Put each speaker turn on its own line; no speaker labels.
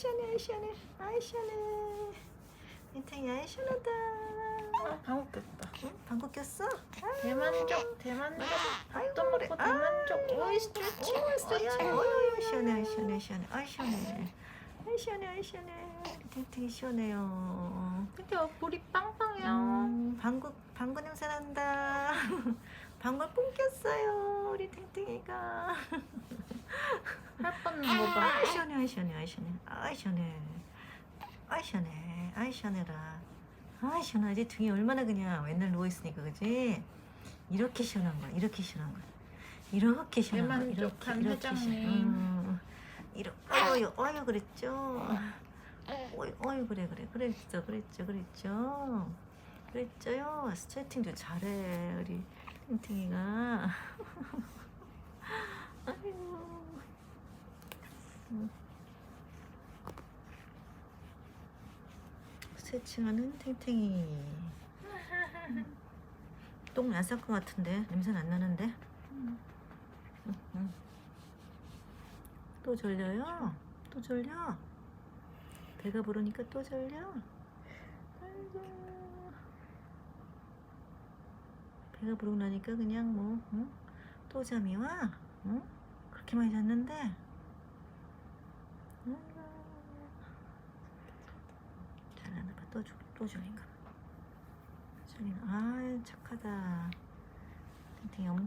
시원해 시원해 아이 시원해 탱탱이 아이 시원하다
아, 방귀 꼈다.
응? 방구 꼈어?
대만족, 대만족.
아이고
또
그래
먹고 대만족.
아이,
오이 스트레칭.
오 스트레칭 어이 시원해 시원해 시원해 아이 시원해 아이 시원해 아이 시원해 탱탱이 시원해요
근데 물이 빵빵해요.
음, 방구 방구 냄새 난다. 방구 뽕 꼈어요 우리 탱탱이가.
할 뻔한 거 봐.
아 시원해, 아 시원해, 아 시원해, 아 시원해, 아 시원해, 아 시원해라. 아 시원하지 등이 얼마나 그냥 맨날 누워 있으니까 그지? 이렇게 시원한 거야, 이렇게 시원한 거야, 이렇게 시원한 거야, 이렇게 이렇게 시원.
회장님.
음, 이렇게 어유 어유 그랬죠. 어유 어유 그래 그래 그랬죠 그랬죠 그랬죠 그랬죠요 스트레칭도 잘해 우리 탱탱이가 아이고 음. 스트레칭하는 탱탱이 똥 안 쌀 것 같은데 냄새는 안 나는데. 또 졸려요? 또 졸려? 배가 부르니까 또 졸려? 배가 부르고 나니까 그냥 뭐 응? 또 잠이 와? 응? 그렇게 많이 잤는데 아이고. 잘하나 봐. 또, 졸- 또 졸린가? 봐 졸리나. 아 착하다. 탱탱이 엄